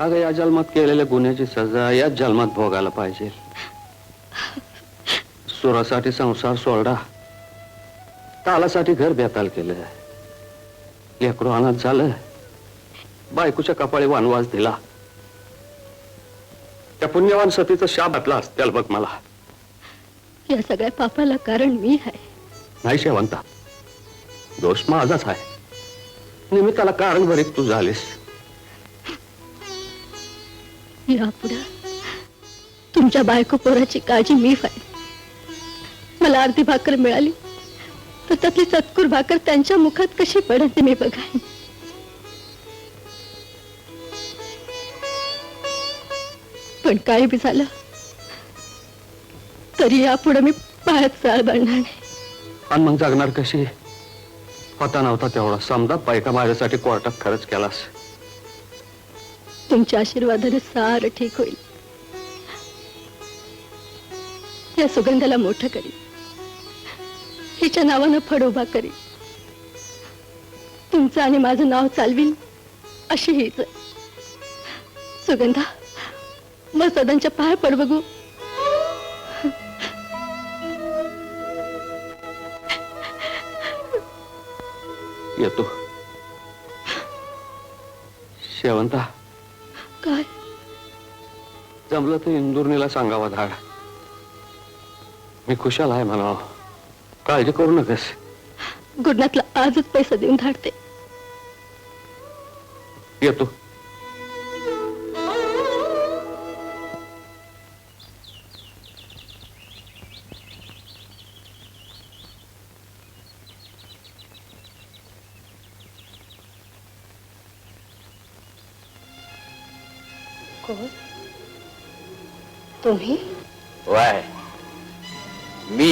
अगं या जन्मात केलेल्या गुन्ह्याची सजा याच जन्मात भोगायला पाहिजे. सुरासाठी संसार सोडा. तालासाठी घर बेताल केलं. लेकरू अनाथ झालं. बायकोच्या कपाळी वानवास दिला. त्या पुण्यवान सतीचा शाप घातला असत्याल बघ मला. या सगळ्या पापाला कारण मी आहे. नाही शेवंता दोष माझाच आहे. निमित्ताला कारण भरीत तू झालीस. यापुढे तुमच्या बायको पोराची काळजी मी फाय. मला अर्धी भाकर मिळाली तर त्यातली चतकुर भाकर त्यांच्या मुखात कशी पडत मी बघाय पण काय बी झालं तरी यापुढे मी पायात चाळ बांधणार नाही आणि मग जगणार कशी? होता नव्हता तेवढा. समजा पैका माझ्यासाठी कोर्टात खरंच केलास. तुमच्या आशीर्वादाने सार ठीक होईल. या सुगंधाला मोठं करी हिच्या नावानं फड उभा करी तुमचं आणि माझं नाव चालवीन अशी हीच. सुगंधा मग सदांच्या पाय पड बघू. येतो. शेवंता. जमलं तर इंदुर्नीला सांगावा धाड. मी खुशाल आहे म्हणावं. काळजी करू नकस. गुडनातला आजच पैसा देऊन धाडते. येतो. कोण? तुम्ही? वाय. मी.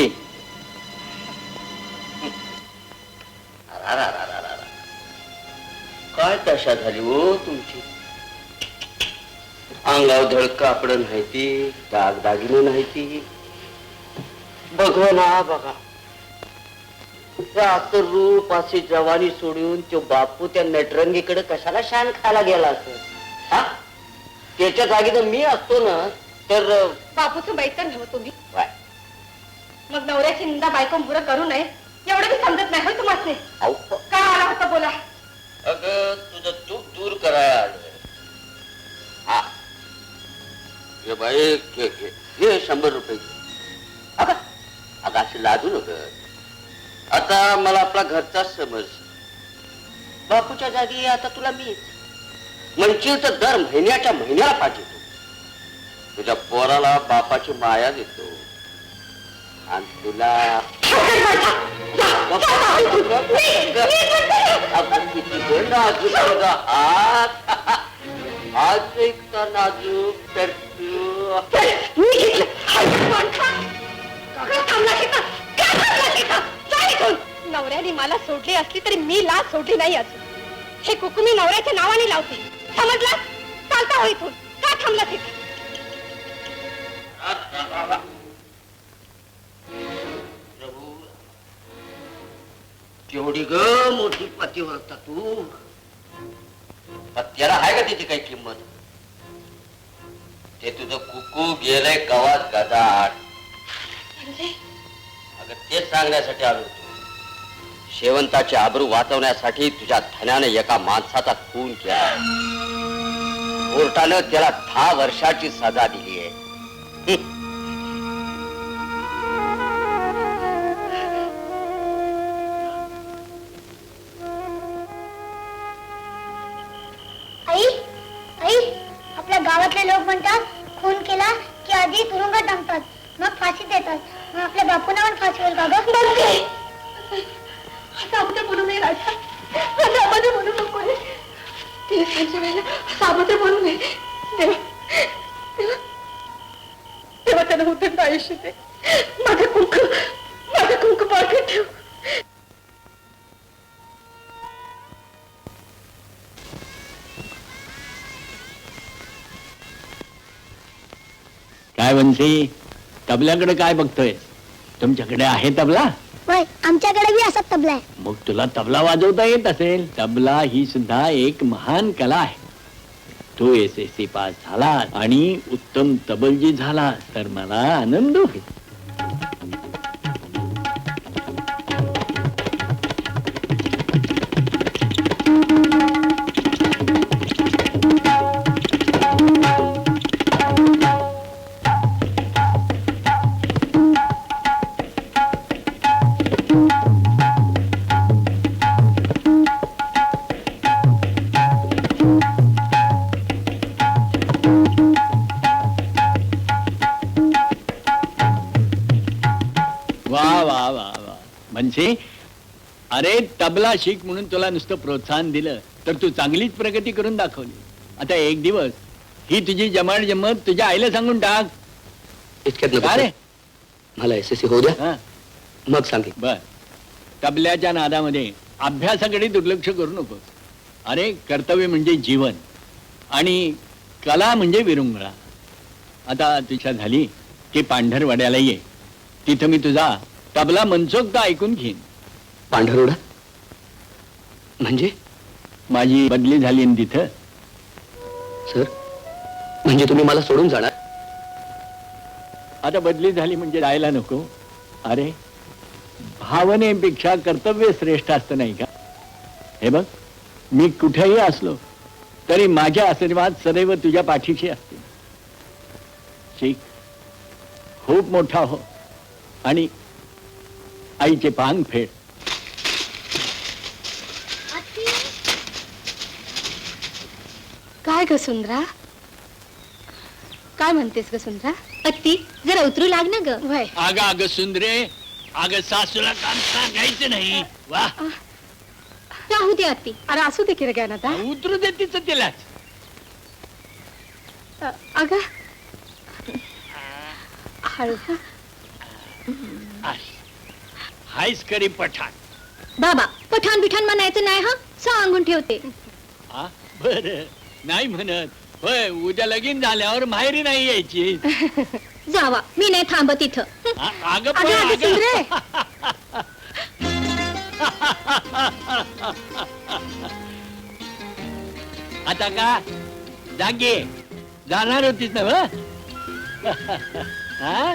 काय दशा झाली हो तुमची? अंगाव धड कापड नाही ती दाग दागिने नाही ती. बघ ना बघा. तर रूप अशी जवानी सोडून तो बापू त्या नटरंगीकडे कशाला शान खायला गेला असं हा? त्याच्या जागी तर मी असतो ना तर बापूचं बैठक नव्ह तुम्ही. वाय. मग नवऱ्याची निंदा बायको बुरं करू नये. एवढं मी समजत नाही हो तुम्हाला अहो काय आला होता बोला. अगं तुझं चूक दूर करायला आलोय हा. हे बाई घे घे घे शंभर रुपये घे. अगं अगं अशी लाजू नक. आता मला आपला घरचा समज. बापूच्या जागी आता तुला मीच. म्हणशील तर दर महिन्याच्या महिन्याला पाहिजे तू तुझ्या पोराला बापाची माया देतो. आणि तुला इतका नाजूक तर तू. नवऱ्याने मला सोडली असली तरी मी लाच सोडली नाही अजून. हे कुकू मी नवऱ्याच्या नावाने लावते. समजला? चालता हो इथून. का थांबला तिथे? प्रभू केवढी ग मोठी पतिव्रता तू. पत्याला आहे का त्याची काही किंमत? ते तुझं कुकू गेलंय गवात गदाड अगं तेच सांगण्यासाठी आलो होतो. शेवंताचे आबरू वाचवण्यासाठी तुझ्या धन्याने एका माणसाचा खून केला. कोर्टानं त्याला दहा वर्षाची सजा दिली आहे म्हणते तबल्याकडे काय बघतोय? तुमच्याकडे आहे तबला? होय आमच्याकडे बी असा तबला आहे. मग तुला तबला वाजवता येत असेल. तबला ही सुद्धा एक महान कला आहे. तू एस एस सी पास झाला आणि उत्तम तबलजी झाला तर मला आनंद होईल. म्हणजे अरे तबला शिक म्हणून तुला नुसतं प्रोत्साहन दिलं तर तू चांगलीच प्रगती करून दाखवली. आता एक दिवस ही तुझी जमाड जमत तुझ्या आईला सांगून टाक. इतक्यात नको अरे. मला एस एस सी होऊ द्या. हा. मग सांगेन बर. तबल्याच्या नादामध्ये अभ्यासाकडे दुर्लक्ष करू नको. अरे कर्तव्य म्हणजे जीवन आणि कला म्हणजे विरुंगळा. आता तुझ्या झाली की पांढरवाड्याला ये. तिथं मी तुझा तबला मनसोक्त ऐकून घेईन. पांढरोडा म्हणजे? माझी बदली झाली न तिथं. सर म्हणजे तुम्ही मला सोडून जाणार? आता बदली झाली म्हणजे जायला नको. अरे भावनेपेक्षा कर्तव्य श्रेष्ठ असतं नाही का? हे बघ मी कुठेही असलो तरी माझे आशीर्वाद सदैव तुझ्या पाठीशी असतील. शिक खूप मोठा हो. आणि आईचे पांग फेड. काय ग सुंदरा? काय म्हणतेस ग सुंदरा? अत्ती जरा उतरू लाग ना ग. वय. आग आग सुंदरे आग सासूला काम सांगायचं नाही. वा. राहू दे अत्ती अरे असू दे की रे आता. उतरू दे तिचं तिलाच. अग. हळू हायस करी पठाण. बाबा पठाण बिठाण म्हणायचं नाही हा? सांगून ठेवते हा? बर. नाही म्हणत. होय उद्या लगीन झाल्यावर माहेरी नाही यायची. जावा मी नाही थांबत इथं. आ- अगं पण अगं, अगं, अगं. सुंदरे. आता का? जागे जाणार होतीस ना? हा?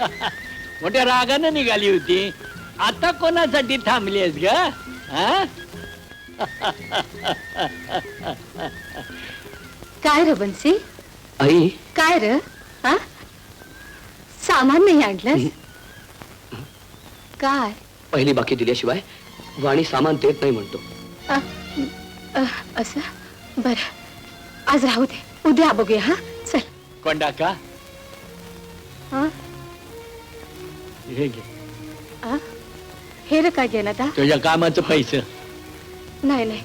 मोठ्या रागानं निघाली होती. आता कोणासाठी थांबली आहेस ग? हा? काय र बनसी आई? काय र? हा? सामान नाही आणलंस? काय? पहिली बाकी दिल्याशिवाय वाणी सामान देत नाही म्हणतो. अ, अ, असं? बर. आज राहू दे. उद्या बघूया हा? चल. कोंडा का हा? हे घे. आ? हे रे काय घेणं आता तुझ्या कामाचं पैसे. नाही नाही.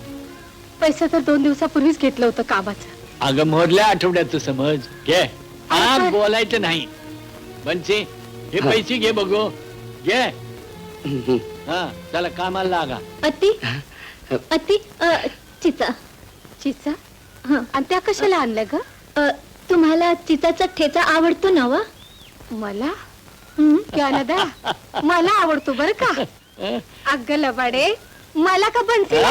पैसे तर दोन दिवसापूर्वीच घेतलं होतं कामाचं. अगं मोरल्या आठवड्याचं समज. घे. हा काय? बोलायचं नाही. बनसी हे हा. पैसे घे बघू. घे. हं, हं. हा चला कामाला लागा. अत्ती? अत्ती चिचा. चिचा? आणि त्या कशाला आणल्या ग? तुम्हाला चिचाचा ठेचा आवडतो ना व मला दादा मला आवडतो बर का? अग्ग लबाडे मला का बनते?